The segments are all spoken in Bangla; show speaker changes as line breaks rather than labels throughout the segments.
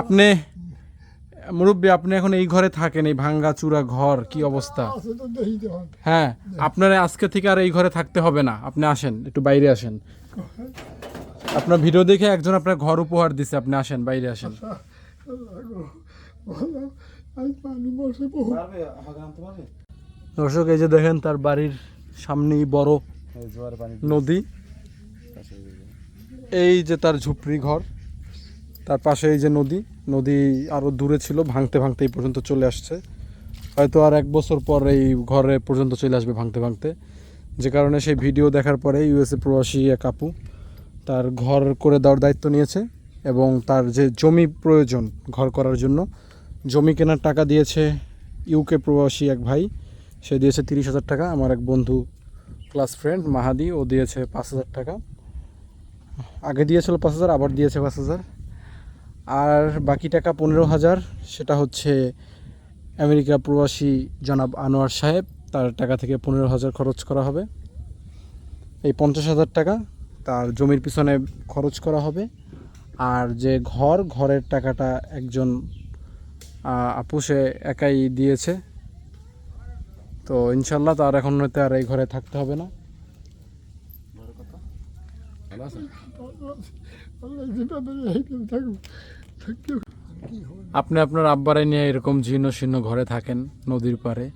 আপনি মুরব্বী আপনি এখন এই ঘরে থাকেন এই ভাঙ্গা চূড়া ঘর কি অবস্থা? হ্যাঁ আপনার আজকে থেকে আর এই ঘরে থাকতে হবে না। আপনি আসেন একটু বাইরে আসেন। আপনার ভিডিও দেখে একজন আপনার ঘর উপহার দিছে আপনি আসেন বাইরে আসেন। দর্শক এই যে দেখেন তার বাড়ির সামনেই বড় নদী। এই যে তার ঝুপড়ি ঘর। তার পাশে এই যে নদী নদী আরও দূরে ছিল, ভাঙতে ভাঙতে এই পর্যন্ত চলে আসছে। হয়তো আর এক বছর পর এই ঘরে পর্যন্ত চলে আসবে ভাঙতে ভাঙতে। যে কারণে সেই ভিডিও দেখার পরে ইউএসএ প্রবাসী এক আপু তার ঘর করে দেওয়ার দায়িত্ব নিয়েছে এবং তার যে জমি প্রয়োজন ঘর করার জন্য, জমি কেনার টাকা দিয়েছে ইউকে প্রবাসী এক ভাই। সে দিয়েছে তিরিশ হাজার টাকা, আমার এক বন্ধু ক্লাস ফ্রেন্ড মাহাদি, ও দিয়েছে পাঁচ হাজার টাকা। আগে দিয়েছিল পাঁচ হাজার, আবার দিয়েছে পাঁচ হাজার। আর বাকি টাকা পনেরো হাজার, সেটা হচ্ছে আমেরিকা প্রবাসী জনাব আনোয়ার সাহেব। তার টাকা থেকে পনেরো হাজার খরচ করা হবে। এই পঞ্চাশ হাজার টাকা তার জমির পিছনে খরচ করা হবে। আর যে ঘর, ঘরের টাকাটা একজন আপু সে একাই দিয়েছে। তো ইনশাল্লাহ তার এখন হয়তো আর এই ঘরে থাকতে হবে না। আপনি আপনার আব্বারাই নিয়ে এরকম জীর্ণ শীর্ণ ঘরে থাকেন নদীর
কোথায়?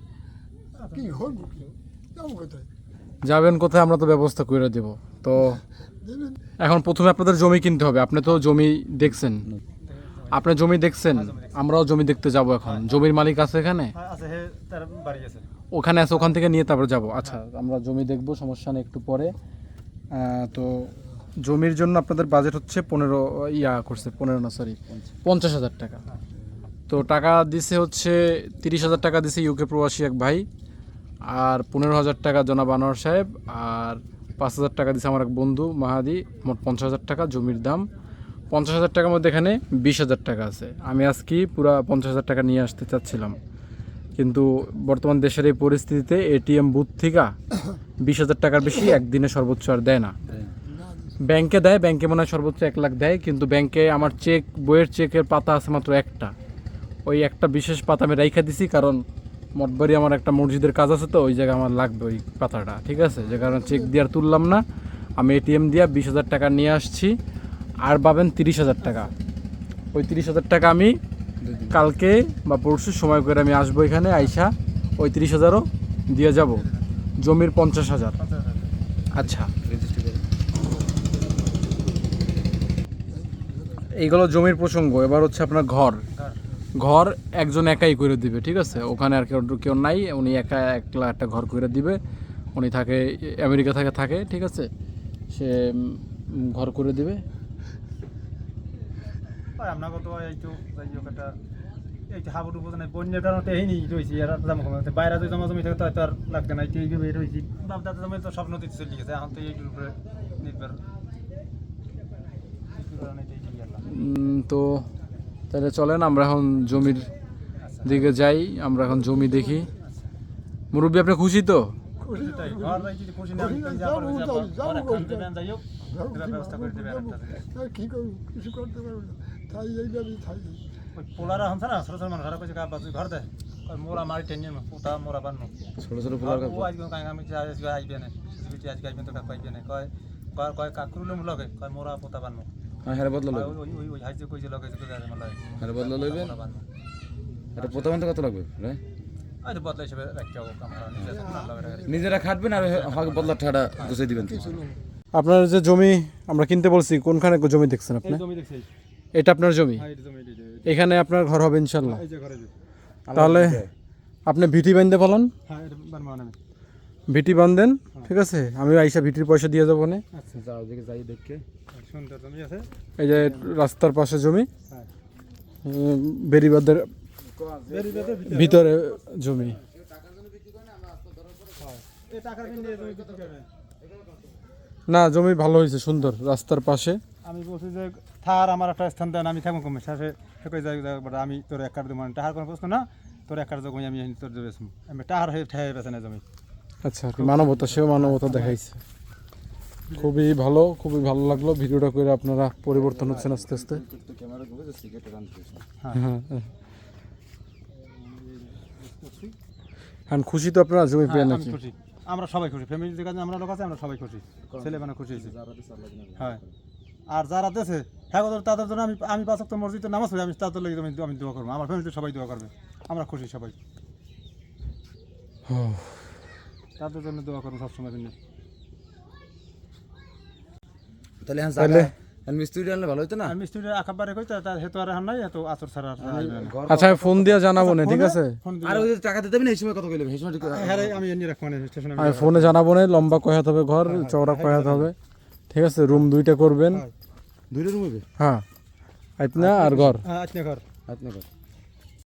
যাবেন কোথায় আমরা তো ব্যবস্থা করে দেব। তো এখন প্রথমে আপনাদের জমি কিনতে হবে। আপনি তো জমি দেখছেন। আপনি জমি দেখছেন? আমরাও জমি দেখতে যাব এখন। জমির মালিক আছে এখানে?
আছে হে তার বাড়ি আছে।
ওখানে আছে ওখান থেকে নিয়ে তারপর যাব। আচ্ছা আমরা জমি দেখব সমস্যা নেই একটু পরে। আহ, তো জমির জন্য আপনাদের বাজেট হচ্ছে পনেরো, ইয়া করছে, পনেরো না সরি পঞ্চাশ হাজার টাকা। তো টাকা দিছে হচ্ছে তিরিশ হাজার টাকা দিছে ইউকে প্রবাসী এক ভাই, আর পনেরো হাজার টাকা জনাব আনোয়ার সাহেব, আর পাঁচ হাজার টাকা দিছে আমার এক বন্ধু মাহাদি, মোট পঞ্চাশ হাজার টাকা জমির দাম। পঞ্চাশ হাজার টাকার মধ্যে এখানে বিশ হাজার টাকা আছে। আমি আজকে পুরা পঞ্চাশ হাজার টাকা নিয়ে আসতে চাচ্ছিলাম। কিন্তু বর্তমান দেশের এই পরিস্থিতিতে এটিএম বুথ থেকে বিশ হাজার টাকার বেশি একদিনে সর্বোচ্চ আর দেয় না। ব্যাংকে দেয়, ব্যাংকে মনে হয় সর্বোচ্চ এক লাখ দেয়, কিন্তু ব্যাংকে আমার চেক, বইয়ের চেকের পাতা আছে মাত্র একটা। ওই একটা বিশেষ পাতা আমি রাইখা দিছি, কারণ মঠবাড়ি আমার একটা মসজিদের কাজ আছে তো, ওই জায়গায় আমার লাগবে ওই পাতাটা, ঠিক আছে? যে কারণে চেক দিয়ে আর তুললাম না। আমি এটিএম দিয়ে বিশ হাজার টাকা নিয়ে আসছি, আর পাবেন তিরিশ হাজার টাকা। ওই তিরিশ হাজার টাকা আমি কালকে বা পরশু সময় করে আমি আসব এখানে, আইসা ওই তিরিশ হাজারও দিয়ে যাব। জমির পঞ্চাশ হাজার। আচ্ছা। এইগুলো জমির প্রসঙ্গ, এবার হচ্ছে আপনার ঘর। ঘর একজন একাই করে দিবে, ঠিক আছে? ওখানে আর কেউ কেউ নাই, উনি একা একলা একটা ঘর করে দিবে। উনি থাকে, আমেরিকা থেকে থাকে, ঠিক আছে? সে ঘর করে দিবে।
এই বাইরে তো আর না, এই এইভাবে রয়েছি। বাপ দাদা জমি তো সব নদীতে চলে গেছে উপরে নির্ভর এই কারণে তো এইটাই আল্লাহ
উম, তো তাহলে চলেন আমরা এখন জমির দিকে যাই আমরা এখন জমি দেখি। মুরব্বী আপনি খুশি তো?
পোলারা ছোট ছোট দে। কয় কয় কয় কয় কাকুরুলে মু লগে কয় মোরা পুতা বান্নো
হ্যাঁ বদলা লইবেন
ওই ওই ওই হাইজে কইছে লগে তো গারে মলা
হ্যাঁ বদলা লইবেন এটা প্রথমে কত লাগবে রে
আই বদলা হিসেবে রাখতে হবে কাম করা নিজে না লগে রাখে
নিজেরা খাটবেন আর বদলা ঠাড়া গুছিয়ে দিবেন।
আপনার যে জমি আমরা কিনতে বলছি কোনখানে জমি দেখছেন আপনি?
জমি দেখছি
এটা আপনার জমি?
হ্যাঁ
এখানে আপনার ঘর হবে ইনশাল্লাহ তাহলে আপনি ভিটি বান্ধে বলেন
হ্যাঁ
ভিটি বান্ধেন ঠিক আছে? আমি আইসা ভিটির পয়সা দিয়ে যাব না।
আচ্ছা
যাও দিকে যাই দেখকে।
সুন্দর জমি আছে?
এই যে রাস্তার পাশে জমি
হ্যাঁ।
বেরিবাদের ভিতরে? জমি।
জমি
না জমি ভালো হয়েছে সুন্দর রাস্তার পাশে।
আমি বলছি যে থার আমার একটা স্থান দেন আমি থাকব কমে। শেষে যাই আমি তোর এক কার্ড দেবো টাহার কোনো প্রশ্ন না? তোর এক কার্ড জমি আমি তোর আমি টাহার হয়ে ঠেয়ে বেছে না জমি।
আচ্ছা মানবতা সেও মানবতা দেখাইছে। খুবই ভালো খুবই ভালো লাগল। ভিডিওটা করে আপনারা পরিবর্তন হচ্ছেন আস্তে আস্তে।
রান
হ্যাঁ হ্যাঁ। হ্যাঁ খুশি তো আপনারা জমি পেয়ে
হ্যাঁ,
নাকি?
আমরা সবাই খুশি। ফ্যামিলি যেখানে আমরা লোক আছে আমরা সবাই খুশি। ছেলে মানে খুশি হয়েছে। হ্যাঁ। আর যারা দেশে হ্যাঁ তাদের জন্য আমি আমি পাঁচ তো মসজিদে নামাজ পড়ি আমি তাদের লেগে আমি দোয়া করব। আমার ফ্যামিলিতে সবাই দোয়া করবে। আমরা খুশি সবাই। তাদের জন্য দোয়া করব সবসময় জন্য।
তাহলে হ্যাঁ
তাহলে?
হ্যাঁ মিস্ত্রি আনলে ভালো হতো না?
কই তার হেতু আর নাই এত আসর ছাড়া
আচ্ছা ফোন দিয়ে জানাব না ঠিক আছে?
ফোন
আর ওই টাকা দিতে হবে না এই সময় কত কইলে এই সময়
হ্যাঁ আমি এনে রাখব স্টেশনে
আমি ফোনে জানাব না লম্বা কয় হাত হবে ঘর চওড়া কয় হাত হবে। ঠিক আছে রুম দুইটা করবেন।
হ্যাঁ।
দুইটা রুম হবে?
হ্যাঁ আর ঘর?
হ্যাঁ আচ্ছা ঘর।
আপনার ঘর।